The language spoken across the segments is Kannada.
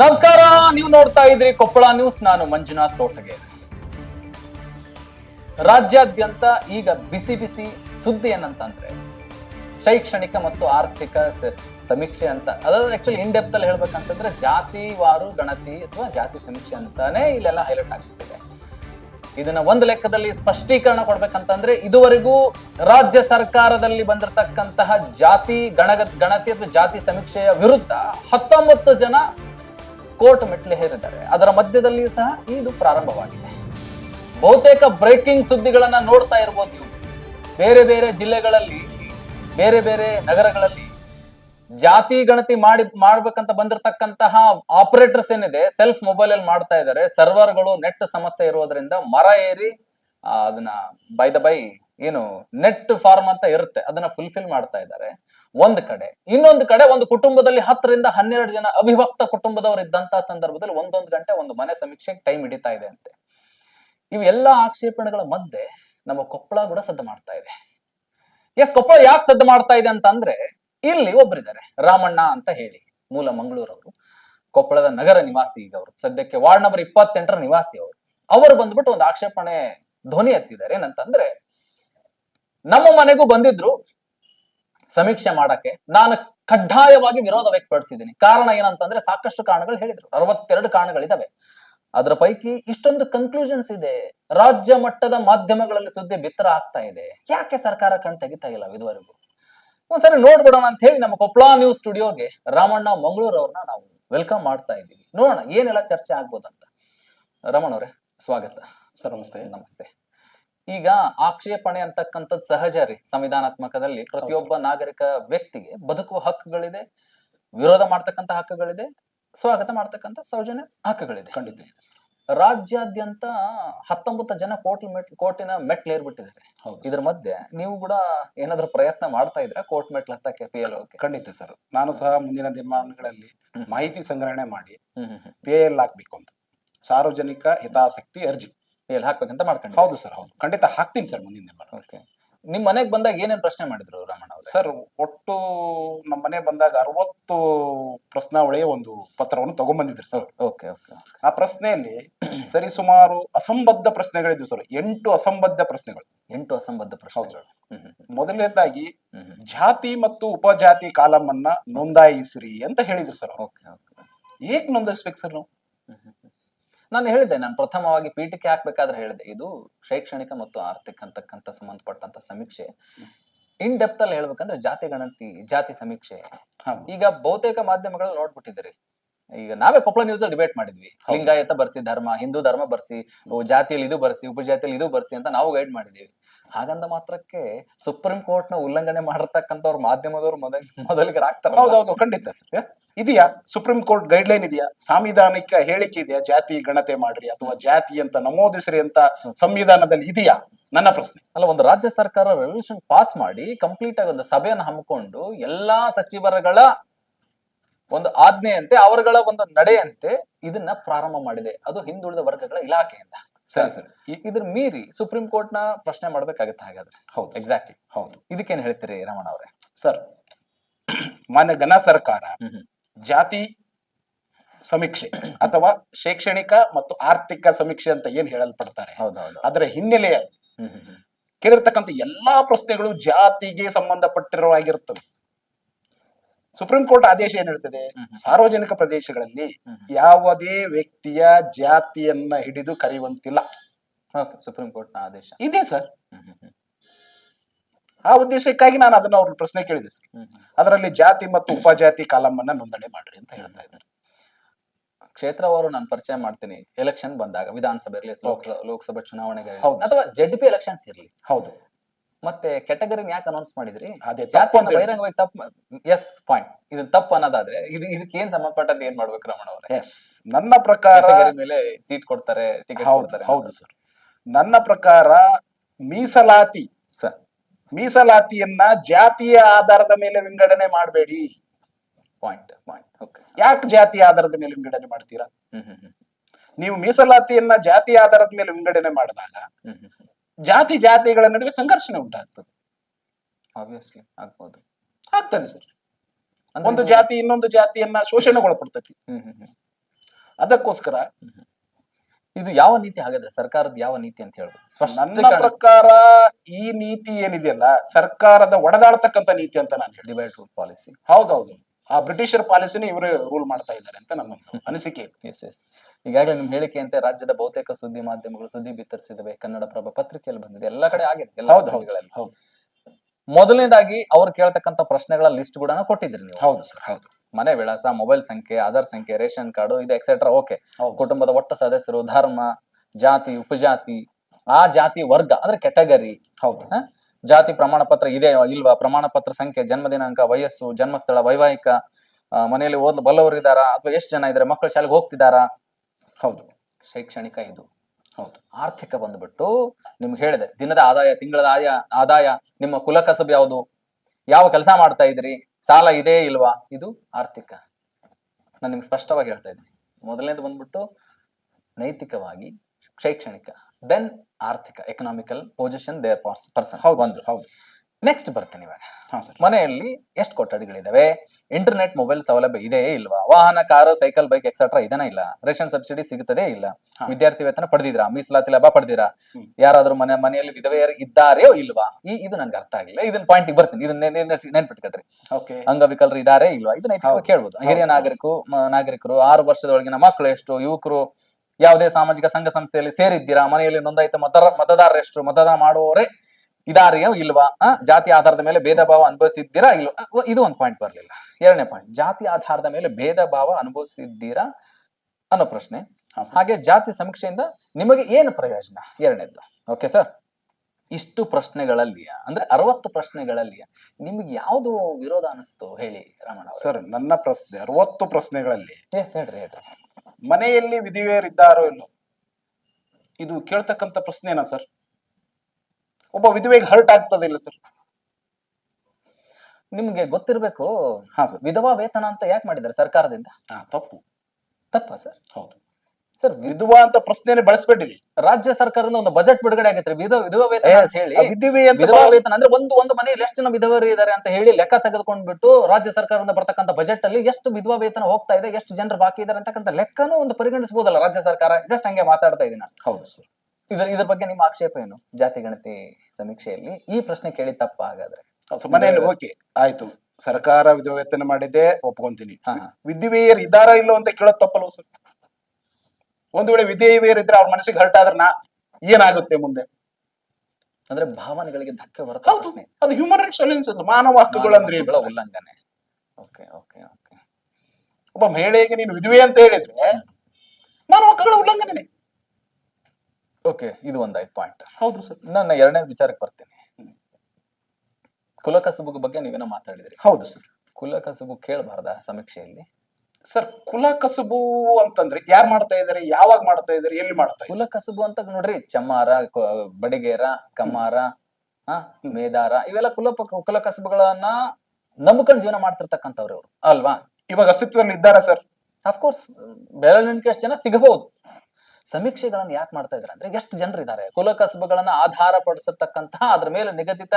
ನಮಸ್ಕಾರ, ನೀವು ನೋಡ್ತಾ ಇದ್ರಿ ಕೊಪ್ಪಳ ನ್ಯೂಸ್, ನಾನು ಮಂಜುನಾಥ್ ತೋಟಗೆ. ರಾಜ್ಯಾದ್ಯಂತ ಈಗ ಬಿಸಿ ಬಿಸಿ ಸುದ್ದಿ ಏನಂತಂದ್ರೆ, ಶೈಕ್ಷಣಿಕ ಮತ್ತು ಆರ್ಥಿಕ ಸಮೀಕ್ಷೆ ಅಂತ. ಅದಾದ್ರೆ ಆಕ್ಚುಲಿ ಇನ್ ಡೆಪ್ತ್ ಅಲ್ಲಿ ಹೇಳ್ಬೇಕಂತಂದ್ರೆ ಜಾತಿವಾರು ಗಣತಿ ಅಥವಾ ಜಾತಿ ಸಮೀಕ್ಷೆ ಅಂತಾನೆ ಇಲ್ಲೆಲ್ಲ ಹೈಲೈಟ್ ಆಗ್ತಿದೆ ಇದನ್ನ ಒಂದು ಲೆಕ್ಕದಲ್ಲಿ ಸ್ಪಷ್ಟೀಕರಣ ಕೊಡ್ಬೇಕಂತಂದ್ರೆ, ಇದುವರೆಗೂ ರಾಜ್ಯ ಸರ್ಕಾರದಲ್ಲಿ ಬಂದಿರತಕ್ಕಂತಹ ಜಾತಿ ಗಣಗ, ಗಣತಿ ಅಥವಾ ಜಾತಿ ಸಮೀಕ್ಷೆಯ ವಿರುದ್ಧ ಹತ್ತೊಂಬತ್ತು ಜನ ಕೋರ್ಟ್ ಮೆಟ್ಲು ಹೇರಿದ್ದಾರೆ. ಅದರ ಮಧ್ಯದಲ್ಲಿ ಸಹ ಇದು ಪ್ರಾರಂಭವಾಗಿದೆ. ಬಹುತೇಕ ಬ್ರೇಕಿಂಗ್ ಸುದ್ದಿಗಳನ್ನ ನೋಡ್ತಾ ಇರ್ಬೋದು ನೀವು. ಬೇರೆ ಬೇರೆ ಜಿಲ್ಲೆಗಳಲ್ಲಿ, ಬೇರೆ ಬೇರೆ ನಗರಗಳಲ್ಲಿ ಜಾತಿ ಗಣತಿ ಮಾಡಿ, ಮಾಡ್ಬೇಕಂತ ಬಂದಿರತಕ್ಕಂತಹ ಆಪರೇಟರ್ಸ್ ಏನಿದೆ ಸೆಲ್ಫ್ ಮೊಬೈಲ್ ಅಲ್ಲಿ ಮಾಡ್ತಾ ಇದ್ದಾರೆ. ಸರ್ವರ್ಗಳು ನೆಟ್ ಸಮಸ್ಯೆ ಇರೋದ್ರಿಂದ ಮರ ಏರಿ ಅದನ್ನ ಬೈ ದ ಬೈ ಏನು ನೆಟ್ ಫಾರ್ಮ್ ಅಂತ ಇರುತ್ತೆ. ಅದನ್ನ ಫುಲ್ಫಿಲ್ ಮಾಡ್ತಾ ಇದ್ದಾರೆ. ಒಂದ್ ಕಡೆ. ಇನ್ನೊಂದು ಕಡೆ ಒಂದು ಕುಟುಂಬದಲ್ಲಿ ಹತ್ತರಿಂದ ಹನ್ನೆರಡು ಜನ ಅವಿಭಕ್ತ ಕುಟುಂಬದವರು ಇದ್ದಂತ ಸಂದರ್ಭದಲ್ಲಿ ಒಂದೊಂದು ಗಂಟೆ ಒಂದು ಮನೆ ಸಮೀಕ್ಷೆಗೆ ಟೈಮ್ ಹಿಡಿತಾ ಇದೆ ಅಂತೆ. ಇವೆಲ್ಲ ಆಕ್ಷೇಪಣೆಗಳ ಮಧ್ಯೆ ನಮ್ಮ ಕೊಪ್ಪಳ ಕೂಡ ಸದ್ದು ಮಾಡ್ತಾ ಇದೆ. ಎಸ್, ಕೊಪ್ಪಳ ಯಾಕೆ ಸದ್ದು ಮಾಡ್ತಾ ಇದೆ ಅಂತ ಅಂದ್ರೆ ಇಲ್ಲಿ ಒಬ್ಬರಿದ್ದಾರೆ ರಾಮಣ್ಣ ಅಂತ ಹೇಳಿ, ಮೂಲ ಮಂಗಳೂರವರು. ಕೊಪ್ಪಳದ ನಗರ ನಿವಾಸಿ ಈಗ ಅವರು. ಸದ್ಯಕ್ಕೆ ವಾರ್ಡ್ ನಂಬರ್ ಇಪ್ಪತ್ತೆಂಟರ ನಿವಾಸಿ ಅವರು. ಅವರು ಬಂದ್ಬಿಟ್ಟು ಒಂದು ಆಕ್ಷೇಪಣೆ ಧ್ವನಿ ಎತ್ತಿದ್ದಾರೆ. ಏನಂತಂದ್ರೆ, ನಮ್ಮ ಮನೆಗೂ ಬಂದಿದ್ರು ಸಮೀಕ್ಷೆ ಮಾಡಕ್ಕೆ ನಾನು ಕಡ್ಡಾಯವಾಗಿ ವಿರೋಧ ವ್ಯಕ್ತಪಡಿಸಿದ್ದೀನಿ. ಕಾರಣ ಏನಂತಂದ್ರೆ ಸಾಕಷ್ಟು ಕಾರಣಗಳು ಹೇಳಿದ್ರು. ಅರವತ್ತೆರಡು ಕಾರಣಗಳಿದಾವೆ. ಅದರ ಪೈಕಿ ಇಷ್ಟೊಂದು ಕನ್ಕ್ಲೂಷನ್ಸ್ ಇದೆ. ರಾಜ್ಯ ಮಟ್ಟದ ಮಾಧ್ಯಮಗಳಲ್ಲಿ ಸುದ್ದಿ ಬಿತ್ತರ ಆಗ್ತಾ ಇದೆ. ಯಾಕೆ ಸರ್ಕಾರ ಕಣ್ ತೆಗಿತಾ ಇಲ್ಲ ಇದುವರೆಗೂ? ಒಂದ್ಸರಿ ನೋಡ್ಬಿಡೋಣ ಅಂತ ಹೇಳಿ ನಮ್ಮ ಕೊಪ್ಪಳ ನ್ಯೂಸ್ ಸ್ಟುಡಿಯೋಗೆ ರಾಮಣ್ಣ ಮಂಗಳೂರು ಅವ್ರನ್ನ ನಾವು ವೆಲ್ಕಮ್ ಮಾಡ್ತಾ ಇದ್ದೀವಿ. ನೋಡೋಣ ಏನೆಲ್ಲ ಚರ್ಚೆ ಆಗ್ಬೋದಂತ. ರಮಣ್ ಅವರೇ ಸ್ವಾಗತ. ಸರ್ ನಮಸ್ತೆ. ನಮಸ್ತೆ. ಈಗ ಆಕ್ಷೇಪಣೆ ಅಂತಕ್ಕಂಥದ್ದು ಸಹಜ ರೀ ಸಂವಿಧಾನಾತ್ಮಕದಲ್ಲಿ. ಪ್ರತಿಯೊಬ್ಬ ನಾಗರಿಕ ವ್ಯಕ್ತಿಗೆ ಬದುಕುವ ಹಕ್ಕುಗಳಿದೆ ವಿರೋಧ ಮಾಡ್ತಕ್ಕಂಥ ಹಕ್ಕುಗಳಿದೆ ಸ್ವಾಗತ ಮಾಡ್ತಕ್ಕಂಥ ಸೌಜನ್ಯ ಹಕ್ಕುಗಳಿದೆ. ಖಂಡಿತ ರಾಜ್ಯಾದ್ಯಂತ ಹತ್ತೊಂಬತ್ತು ಜನ ಕೋಟಿ ಮೆಟ್ ಕೋರ್ಟಿನ ಮೆಟ್ಲು ಏರ್ಬಿಟ್ಟಿದ್ದಾರೆ. ಹೌದು ಇದ್ರ ಮಧ್ಯೆ ನೀವು ಕೂಡ ಏನಾದ್ರೂ ಪ್ರಯತ್ನ ಮಾಡ್ತಾ ಇದ್ರ ಕೋರ್ಟ್ ಮೆಟ್ಲು ಹತ್ತಕ್ಕೆ ಪಿ ಎಲ್ ಓಕೆ ಖಂಡಿತ ಸರ್. ನಾನು ಸಹ ಮುಂದಿನ ದಿನಮಾನಗಳಲ್ಲಿ ಮಾಹಿತಿ ಸಂಗ್ರಹಣೆ ಮಾಡಿ ಪಿ ಎಲ್ ಹಾಕ್ಬೇಕು ಅಂತ. ಸಾರ್ವಜನಿಕ ಹಿತಾಸಕ್ತಿ ಅರ್ಜಿ. ಪಿ ಎಲ್ ಹಾಕ್ಬೇಕಂತ ಮಾಡ್ಕೊಂಡು ಹೌದು ಸರ್ ಹೌದು. ಖಂಡಿತ ಹಾಕ್ತೀನಿ ಸರ್ ಮುಂದಿನ ದಿನ. ಓಕೆ ನಿಮ್ಮ ಮನೆಗೆ ಬಂದಾಗ ಏನೇನು ಪ್ರಶ್ನೆ ಮಾಡಿದ್ರು ರಾಮಣ್ಣ ಅವರು? ಸರ್ ಒಟ್ಟು ನಮ್ಮ ಮನೆ ಬಂದಾಗ ಅರವತ್ತು ಪ್ರಶ್ನಾವಳಿಯ ಒಂದು ಪತ್ರವನ್ನು ತಗೊಂಡ್ಬಂದಿದ್ರು ಸರ್. ಓಕೆ ಓಕೆ ಆ ಪ್ರಶ್ನೆಯಲ್ಲಿ ಸರಿ ಸುಮಾರು ಅಸಂಬದ್ಧ ಪ್ರಶ್ನೆಗಳಿದ್ವು ಸರ್. ಎಂಟು ಅಸಂಬದ್ಧ ಪ್ರಶ್ನೆಗಳು. ಎಂಟು ಅಸಂಬದ್ಧ ಪ್ರಶ್ನೆಗಳು ಮೊದಲನೇದಾಗಿ ಜಾತಿ ಮತ್ತು ಉಪಜಾತಿ ಕಾಲಮ್ ಅನ್ನ ನೋಂದಾಯಿಸಿರಿ ಅಂತ ಹೇಳಿದ್ರು ಸರ್ ಓಕೆ ಓಕೆ ಏಕ್ ನೋಂದಾಯಿಸ್ಬೇಕು ಸರ್ ನಾವು? ನಾನು ಹೇಳಿದೆ ನಾನು ಪ್ರಥಮವಾಗಿ ಪೀಠಿಕೆ ಹಾಕ್ಬೇಕಾದ್ರೆ ಹೇಳಿದೆ ಇದು ಶೈಕ್ಷಣಿಕ ಮತ್ತು ಆರ್ಥಿಕ ಅಂತಕ್ಕಂಥ ಸಂಬಂಧಪಟ್ಟಂತ ಸಮೀಕ್ಷೆ. ಇನ್ ಡೆಪ್ತ್ ಅಲ್ಲಿ ಹೇಳ್ಬೇಕಂದ್ರೆ ಜಾತಿ ಗಣತಿ ಜಾತಿ ಸಮೀಕ್ಷೆ. ಈಗ ಬಹುತೇಕ ಮಾಧ್ಯಮಗಳು ನೋಡ್ಬಿಟ್ಟಿದ್ದೀರಿ. ಈಗ ನಾವೇ ಕೊಪ್ಪಳ ನ್ಯೂಸ್ ಅಲ್ಲಿ ಡಿಬೇಟ್ ಮಾಡಿದ್ವಿ. ಲಿಂಗಾಯತ ಬರ್ಸಿ ಧರ್ಮ ಹಿಂದೂ ಧರ್ಮ ಬರ್ಸಿ ಜಾತಿಯಲ್ಲಿ ಇದು ಬರ್ಸಿ ಉಪಜಾತಿಯಲ್ಲಿ ಇದು ಬರ್ಸಿ ಅಂತ ನಾವು ಗೈಡ್ ಮಾಡಿದೀವಿ ಹಾಗಂದ ಮಾತ್ರಕ್ಕೆ ಸುಪ್ರೀಂ ಕೋರ್ಟ್ನ ಉಲ್ಲಂಘನೆ ಮಾಡಿರ್ತಕ್ಕಂಥವ್ರು ಮಾಧ್ಯಮದವರು ಮೊದಲ್ ಮೊದಲಿಗೆ ಆಗ್ತಾರೆ ಹೌದೌದು ಖಂಡಿತ ಸರ್. ಇದೆಯಾ? ಸುಪ್ರೀಂ ಕೋರ್ಟ್ ಗೈಡ್ ಲೈನ್ ಇದೆಯಾ? ಸಾಂವಿಧಾನಿಕ ಹೇಳಿಕೆ ಇದೆಯಾ? ಜಾತಿ ಗಣತೆ ಮಾಡ್ರಿ ಅಥವಾ ಜಾತಿ ಅಂತ ನಮೂದಿಸ್ರಿ ಅಂತ ಸಂವಿಧಾನದಲ್ಲಿ ಇದೆಯಾ? ನನ್ನ ಪ್ರಶ್ನೆ. ಅಲ್ಲ ಒಂದು ರಾಜ್ಯ ಸರ್ಕಾರ ರೆವಲ್ಯೂಷನ್ ಪಾಸ್ ಮಾಡಿ ಕಂಪ್ಲೀಟ್ ಆಗಿ ಒಂದು ಸಭೆಯನ್ನು ಹಮ್ಮಿಕೊಂಡು ಎಲ್ಲಾ ಸಚಿವರುಗಳ ಒಂದು ಆಜ್ಞೆಯಂತೆ ಅವರುಗಳ ಒಂದು ನಡೆಯಂತೆ ಇದನ್ನ ಪ್ರಾರಂಭ ಮಾಡಿದೆ. ಅದು ಹಿಂದುಳಿದ ವರ್ಗಗಳ ಇಲಾಖೆಯಿಂದ. ಸರಿ ಸರ್. ಇದ್ರ ಮೀರಿ ಸುಪ್ರೀಂ ಕೋರ್ಟ್ನ ಪ್ರಶ್ನೆ ಮಾಡ್ಬೇಕಾಗತ್ತೆ ಹಾಗಾದ್ರೆ. ಹೌದು. ಎಕ್ಸಾಕ್ಟ್ಲಿ ಹೌದು. ಇದಕ್ಕೇನ್ ಹೇಳ್ತೀರಿ ರಮಣ ಅವರೇ? ಸರ್ ಮಾನ್ಯ ಘನ ಸರ್ಕಾರ. ಜಾತಿ ಸಮೀಕ್ಷೆ ಅಥವಾ ಶೈಕ್ಷಣಿಕ ಮತ್ತು ಆರ್ಥಿಕ ಸಮೀಕ್ಷೆ ಅಂತ ಏನ್ ಹೇಳಲ್ಪಡ್ತಾರೆ? ಹೌದೌದು. ಅದರ ಹಿನ್ನೆಲೆಯಲ್ಲಿ. ಕೇಳಿರ್ತಕ್ಕಂಥ ಎಲ್ಲಾ ಪ್ರಶ್ನೆಗಳು ಜಾತಿಗೆ ಸಂಬಂಧಪಟ್ಟಿರುವಾಗಿರುತ್ತವೆ ಸುಪ್ರೀಂ ಕೋರ್ಟ್ ಆದೇಶ ಏನ್ ಹೇಳ್ತದೆ. ಸಾರ್ವಜನಿಕ ಪ್ರದೇಶಗಳಲ್ಲಿ. ಯಾವುದೇ ವ್ಯಕ್ತಿಯ ಜಾತಿಯನ್ನ ಹಿಡಿದು ಕರೆಯುವಂತಿಲ್ಲ. ಸುಪ್ರೀಂ ಕೋರ್ಟ್ನ ಆದೇಶ. ಇದೆ ಸರ್. ಆ ಉದ್ದೇಶಕ್ಕಾಗಿ ನಾನು ಅದನ್ನ ಅವ್ರ ಪ್ರಶ್ನೆ ಕೇಳಿದೆ ಸರ್. ಅದರಲ್ಲಿ ಜಾತಿ ಮತ್ತು ಉಪಜಾತಿ ಕಾಲಮ್ ಅನ್ನ ನೋಂದಣಿ ಮಾಡ್ರಿ ಅಂತ ಹೇಳ್ತಾ ಇದ್ದಾರೆ. ಕ್ಷೇತ್ರವಾರು ನಾನು ಪರಿಚಯ ಮಾಡ್ತೀನಿ. ಎಲೆಕ್ಷನ್ ಬಂದಾಗ ವಿಧಾನಸಭೆ ಇರಲಿ ಲೋಕಸಭೆ ಚುನಾವಣೆಗೆ. ಅಥವಾ ಜೆಡ್ ಪಿ ಎಲೆಕ್ಷನ್ಸ್ ಇರಲಿ. ಹೌದು. ಮತ್ತೆ ಕೆಟಗರಿನ ಯಾಕೆ ಅನೌನ್ಸ್ ಮಾಡಿದ್ರಿ? ಅದೇ ಜಾತಿ ಜಾತಿಯನ್ನ ಬಹಿರಂಗವಾಗಿ ತಪ್ಪು ಎಸ್ ಪಾಯಿಂಟ್ ಇದು ತಪ್ಪು ಅನ್ನೋದಾದ್ರೆ ಇದು ಇದಕ್ಕೆ ಏನ್ ಸಂಬಂಧಪಟ್ಟದ್ದು ಏನ್ ಮಾಡ್ಬೇಕು ರಮಣ ಅವರೇ? ಎಸ್ ನನ್ನ ಪ್ರಕಾರ ಕೆಟಗರಿ ಮೇಲೆ ಸೀಟ್ ಕೊಡ್ತಾರೆ ಟಿಕೆಟ್ ಹೌದು ಕೊಡ್ತಾರೆ ಹೌದು ಸರ್ ನನ್ನ ಪ್ರಕಾರ ಮೀಸಲಾತಿ ಸರ್ ಮೀಸಲಾತಿಯನ್ನ ಜಾತಿಯ ಆಧಾರದ ಮೇಲೆ ವಿಂಗಡಣೆ ಮಾಡಬೇಡಿ. ಪಾಯಿಂಟ್ ಪಾಯಿಂಟ್ ಓಕೆ ಯಾಕೆ ಜಾತಿಯ ಆಧಾರದ ಮೇಲೆ ವಿಂಗಡಣೆ ಮಾಡ್ತೀರಾ? ನೀವು ಮೀಸಲಾತಿಯನ್ನ ಜಾತಿ ಆಧಾರದ ಮೇಲೆ ವಿಂಗಡಣೆ ಮಾಡಿದಾಗ ಜಾತಿ ಜಾತಿಗಳ ನಡುವೆ ಸಂಘರ್ಷಣೆ ಉಂಟಾಗ್ತದೆ. ಆಬ್ವಿಯಸ್ಲಿ ಆಗ್ಬೋದು. ಆಗ್ತದೆ ಸರ್. ಒಂದು ಜಾತಿ ಇನ್ನೊಂದು ಜಾತಿಯನ್ನ ಶೋಷಣೆಗೊಳಪಡ್ತೈತಿ. ಹ್ಮ್ ಹ್ಮ್ ಹ್ಮ್. ಅದಕ್ಕೋಸ್ಕರ ಇದು ಯಾವ ನೀತಿ ಹಾಗಾದ್ರೆ ಸರ್ಕಾರದ ಯಾವ ನೀತಿ ಅಂತ ಹೇಳ್ಬೋದು? ನನ್ನ ಪ್ರಕಾರ ಈ ನೀತಿ ಏನಿದೆಯಲ್ಲ ಸರ್ಕಾರದ ಒಡೆದಾಡ್ತಕ್ಕಂತ ನೀತಿ ಅಂತ ನಾನು ಹೇಳಿ ಡಿವೈಡ್ ರೂಲ್ ಪಾಲಿಸಿ ಹೌದೌದು. ಆ ಬ್ರಿಟಿಷರ್ ಪಾಲಿಸಿನ ಇವರು ರೂಲ್ ಮಾಡ್ತಾ ಇದ್ದಾರೆ ಅಂತ ಒಂದು ಅನಿಸಿಕೆ. ಎಸ್ ಎಸ್ ಈಗಾಗಲೇ ನಿಮ್ ಹೇಳಿಕೆಯಂತೆ ರಾಜ್ಯದ ಬಹುತೇಕ ಸುದ್ದಿ ಮಾಧ್ಯಮಗಳು ಸುದ್ದಿ ಬಿತ್ತರಿಸಿದವೆ ಕನ್ನಡಪ್ರಭ ಪತ್ರಿಕೆಯಲ್ಲಿ ಬಂದಿದೆ ಎಲ್ಲ ಕಡೆ ಆಗಿದೆ ಎಲ್ಲ ಹೌದು ಮೊದಲನೇದಾಗಿ ಅವ್ರು ಕೇಳ್ತಕ್ಕಂತ ಪ್ರಶ್ನೆಗಳ ಲಿಸ್ಟ್ ಕೂಡ ಕೊಟ್ಟಿದ್ರಿ ನೀವು. ಹೌದು ಸರ್ ಹೌದು. ಮನೆ ವಿಳಾಸ ಮೊಬೈಲ್ ಸಂಖ್ಯೆ ಆಧಾರ್ ಸಂಖ್ಯೆ ರೇಷನ್ ಕಾರ್ಡು ಇದು ಎಕ್ಸೆಟ್ರಾ ಓಕೆ ಕುಟುಂಬದ ಒಟ್ಟು ಸದಸ್ಯರು ಧರ್ಮ ಜಾತಿ ಉಪಜಾತಿ ಆ ಜಾತಿ ವರ್ಗ ಅಂದ್ರೆ ಕೆಟಗರಿ ಹೌದು. ಜಾತಿ ಪ್ರಮಾಣ ಪತ್ರ ಇದೆ ಇಲ್ವಾ? ಪ್ರಮಾಣ ಪತ್ರ ಸಂಖ್ಯೆ ಜನ್ಮ ದಿನಾಂಕ ವಯಸ್ಸು ಜನ್ಮಸ್ಥಳ ವೈವಾಹಿಕ ಮನೆಯಲ್ಲಿ ಓದ್ಲು ಬಲ್ಲವರು ಇದ್ದಾರಾ ಅಥವಾ ಎಷ್ಟು ಜನ ಇದ್ದಾರೆ? ಮಕ್ಕಳು ಶಾಲೆಗೆ ಹೋಗ್ತಿದ್ದಾರಾ? ಹೌದು. ಶೈಕ್ಷಣಿಕ ಇದು. ಹೌದು. ಆರ್ಥಿಕ ಬಂದ್ಬಿಟ್ಟು ನಿಮ್ಗೆ ಹೇಳಿದೆ ದಿನದ ಆದಾಯ ತಿಂಗಳದ ಆಯ ಆದಾಯ ನಿಮ್ಮ ಕುಲ ಕಸಬು ಯಾವುದು? ಯಾವ ಕೆಲಸ ಮಾಡ್ತಾ ಇದ್ರಿ? ಸಾಲ ಇದೆ ಇಲ್ವಾ? ಇದು ಆರ್ಥಿಕ. ನಾನು ನಿಮ್ಗೆ ಸ್ಪಷ್ಟವಾಗಿ ಹೇಳ್ತಾ ಇದ್ದೀನಿ. ಮೊದಲನೇದು ಬಂದ್ಬಿಟ್ಟು ನೈತಿಕವಾಗಿ ಶೈಕ್ಷಣಿಕ. ದೆನ್ ಆರ್ಥಿಕ ಎಕನಾಮಿಕಲ್ ಪೊಸಿಷನ್ ದೇರ್ ಪರ್ಸನ್ ಹೌದು ಒಂದು. ಹೌದು. ನೆಕ್ಸ್ಟ್ ಬರ್ತೀನಿ ಇವಾಗ. ಮನೆಯಲ್ಲಿ ಎಷ್ಟು ಕೊಠಡಿಗಳಿದಾವೆ? ಇಂಟರ್ನೆಟ್ ಮೊಬೈಲ್ ಸೌಲಭ್ಯ ಇದೆಯೇ ಇಲ್ವಾ? ವಾಹನ ಕಾರು ಸೈಕಲ್ ಬೈಕ್ ಎಕ್ಸೆಟ್ರಾ ಇದನ್ನ ಇಲ್ಲ? ರೇಷನ್ ಸಬ್ಸಿಡಿ ಸಿಗುತ್ತದೆ ಇಲ್ಲ? ವಿದ್ಯಾರ್ಥಿ ವೇತನ ಪಡೆದಿದ್ರಾ? ಮೀಸಲಾತಿ ಲಾಭ ಪಡೆದಿರಾ. ಯಾರಾದ್ರೂ ಮನೆ ಮನೆಯಲ್ಲಿ ವಿಧವೆಯರು ಇದ್ದಾರೆಯೋ ಇಲ್ವಾ? ಈ ಇದು ನನ್ಗೆ ಅರ್ಥ ಆಗಿಲ್ಲ. ಇದನ್ನ ಪಾಯಿಂಟ್ ಬರ್ತೀನಿ. ಇದನ್ನ ನೆನ್ಪಿಟ್ಕೊಳ್ರಿ. ಅಂಗವಿಕಲರು ಇದಾರೆ ಇಲ್ವಾ? ಇದನ್ನ. ಕೇಳ್ಬೋದು. ಹಿರಿಯ ನಾಗರಿಕರು ನಾಗರಿಕರು ಆರು ವರ್ಷದೊಳಗಿನ ಮಕ್ಕಳು ಎಷ್ಟು ಯುವಕರು ಯಾವುದೇ ಸಾಮಾಜಿಕ ಸಂಘ ಸಂಸ್ಥೆಯಲ್ಲಿ ಸೇರಿದ್ದೀರಾ ಮನೆಯಲ್ಲಿ ನೋಂದಾಯಿತ ಮತದಾರ ಮತದಾರರು ಎಷ್ಟು ಮತದಾನ ಮಾಡುವವರೇ ಇದಾರೆಯೋ ಇಲ್ವಾ? ಜಾತಿ ಆಧಾರದ ಮೇಲೆ ಭೇದ ಭಾವ ಅನುಭವಿಸಿದ್ದೀರಾ ಇಲ್ವಾ? ಇದು ಒಂದು ಪಾಯಿಂಟ್ ಬರಲಿಲ್ಲ. ಎರಡನೇ ಪಾಯಿಂಟ್ ಜಾತಿ ಆಧಾರದ ಮೇಲೆ ಭೇದ ಭಾವ ಅನುಭವಿಸಿದ್ದೀರಾ ಅನ್ನೋ ಪ್ರಶ್ನೆ. ಹಾಗೆ ಜಾತಿ ಸಮೀಕ್ಷೆಯಿಂದ ನಿಮಗೆ ಏನು ಪ್ರಯೋಜನ? ಎರಡನೇದ್ದು ಓಕೆ ಸರ್ ಇಷ್ಟು ಪ್ರಶ್ನೆಗಳಲ್ಲಿ ಅಂದ್ರೆ ಅರವತ್ತು ಪ್ರಶ್ನೆಗಳಲ್ಲಿ ನಿಮ್ಗೆ ಯಾವ್ದು ವಿರೋಧ ಅನಿಸ್ತು ಹೇಳಿ ರಮಣ ಸರ್ ನನ್ನ ಪ್ರಶ್ನೆ ಅರವತ್ತು ಪ್ರಶ್ನೆಗಳಲ್ಲಿ ಹೇಳ್ರಿ ಹೇಳ್ರಿ. ಮನೆಯಲ್ಲಿ ವಿಧವೆಯರಿದ್ದಾರೋ ಇಲ್ಲೋ ಇದು ಕೇಳ್ತಕ್ಕಂಥ ಪ್ರಶ್ನೆನಾ ಸರ್? ಒಬ್ಬ ವಿಧವೆಗೆ ಹರ್ಟ್ ಆಗ್ತದಿಲ್ಲ ಸರ್. ನಿಮ್ಗೆ ಗೊತ್ತಿರಬೇಕು ಹಾ ಸರ್. ವಿಧವಾ ವೇತನ ಅಂತ ಯಾಕೆ ಮಾಡಿದ್ದಾರೆ ಸರ್ಕಾರದಿಂದ? ಹಾ ತಪ್ಪು. ತಪ್ಪ ಸರ್? ಹೌದು. ಸರ್ ವಿಧವಾ ಅಂತ ಪ್ರಶ್ನೆ ಬಳಸ್ಬೇಡ್ರಿ. ರಾಜ್ಯ ಸರ್ಕಾರದಿಂದ ಒಂದು ಬಜೆಟ್ ಬಿಡುಗಡೆ ಆಗೈತ್ರಿ. ವಿಧವ ವಿಧವಾ ವೇತನ ಅಂತ ಹೇಳಿ. ವಿಧವಾ ವೇತನ ಅಂದ್ರೆ ಒಂದು ಒಂದು ಮನೆಯಲ್ಲಿ ಎಷ್ಟು ಜನ ವಿಧವರು ಇದ್ದಾರೆ ಅಂತ ಹೇಳಿ ಲೆಕ್ಕ ತೆಗೆದುಕೊಂಡ್ಬಿಟ್ಟು ರಾಜ್ಯ ಸರ್ಕಾರದಿಂದ ಬರ್ತಕ್ಕಂಥ ಬಜೆಟ್ ಅಲ್ಲಿ ಎಷ್ಟು ವಿಧವಾ ವೇತನ ಹೋಗ್ತಾ ಇದೆ ಎಷ್ಟು ಜನರು ಬಾಕಿ ಇದ್ದಾರೆ ಅಂತಕ್ಕಂಥ ಲೆಕ್ಕನೂ ಒಂದು ಪರಿಗಣಿಸಬಹುದಲ್ಲ ರಾಜ್ಯ ಸರ್ಕಾರ. ಜಸ್ಟ್ ಹಂಗೆ ಮಾತಾಡ್ತಾ ಇದೀನಿ ಹೌದು ಸರ್. ಇದ್ರ ಇದ್ರ ಬಗ್ಗೆ ನಿಮ್ಮ ಆಕ್ಷೇಪ ಏನು? ಜಾತಿ ಗಣತಿ ಸಮೀಕ್ಷೆಯಲ್ಲಿ ಈ ಪ್ರಶ್ನೆ ಕೇಳಿ ತಪ್ಪ ಹಾಗಾದ್ರೆ ಮನೆಯಲ್ಲಿ ಓಕೆ ಆಯ್ತು. ಸರ್ಕಾರ ವಿಧವಾ ವೇತನ ಮಾಡಿದೆ ಒಪ್ಕೊಂತೀನಿ. ವಿಧಿವೇಯರ್ ಇದಾರ ಇಲ್ಲೋ ಅಂತ ಕೇಳೋದು ತಪ್ಪಲ್ವ ಸರ್? ಒಂದ್ ವೇಳೆ ವಿಧೇಯವೇರ್ ಇದ್ರೆ ಅವ್ರ ಮನಸ್ಸಿಗೆ ಹರ್ಟ್ ಆದ್ರ ನಾ ಏನಾಗುತ್ತೆ ಮುಂದೆ? ಅಂದ್ರೆ ಭಾವನೆಗಳಿಗೆ ಧಕ್ಕೆ ಬರುತ್ತೆ ಅದು ಹ್ಯೂಮನ್ ರೈಟ್ಸ್ ಮಾನವ ಹಕ್ಕುಗಳು ಅಂದ್ರೆ? ಉಲ್ಲಂಘನೆ. Okay okay okay. ಒಬ್ಬ ಮಹಿಳೆಗೆ ನೀನು ವಿಧವೆ ಅಂತ ಹೇಳಿದ್ರೆ ಮಾನವ ಹಕ್ಕುಗಳ ಉಲ್ಲಂಘನೆ. ಓಕೆ ಇದು ಒಂದಾಯ್ತು ಪಾಯಿಂಟ್ ಹೌದು ಸರ್. ನನ್ನ ಎರಡನೇ ವಿಚಾರಕ್ಕೆ ಬರ್ತೀನಿ. ಕುಲಕಸುಬು ಬಗ್ಗೆ ನೀವೇನೋ ಮಾತಾಡಿದ್ರಿ. ಹೌದು ಸರ್. ಕುಲಕಸುಬು ಕೇಳಬಾರ್ದ ಸಮೀಕ್ಷೆಯಲ್ಲಿ? ಸರ್ ಕುಲ ಕಸುಬು ಅಂತಂದ್ರೆ ಯಾರು ಮಾಡ್ತಾ ಇದಾರೆ? ಯಾವಾಗ ಮಾಡ್ತಾ ಇದಾರೆ? ಎಲ್ಲಿ ಮಾಡ್ತಾ ಕುಲ ಕುಲಕಸುಬು ಅಂತ ನೋಡ್ರಿ ಚಮ್ಮಾರ ಬಡಿಗೇರ ಕಮ್ಮಾರ ಹ ಮೇದಾರ ಇವೆಲ್ಲ ಕುಲ ಕುಲ ಕುಲಕಸುಬುಗಳನ್ನ ನಂಬ್ಕೊಂಡು ಜೀವನ ಮಾಡ್ತಿರ್ತಕ್ಕಂಥವ್ರು ಅವ್ರು. ಅಲ್ವಾ? ಇವಾಗ ಅಸ್ತಿತ್ವದಲ್ಲಿ ಇದ್ದಾರಾ ಸರ್ ಅಫ್ಕೋರ್ಸ್ ಎಷ್ಟು ಜನ ಸಿಗಬಹುದು. ಸಮೀಕ್ಷೆಗಳನ್ನ ಯಾಕೆ ಮಾಡ್ತಾ ಇದ್ದಾರೆ ಅಂದ್ರೆ ಎಷ್ಟು ಜನರು ಇದ್ದಾರೆ ಕುಲ ಕಸಬುಗಳನ್ನ ಆಧಾರ ಪಡಿಸತಕ್ಕಂತಹ ಅದ್ರ ಮೇಲೆ ನಿಗದಿತ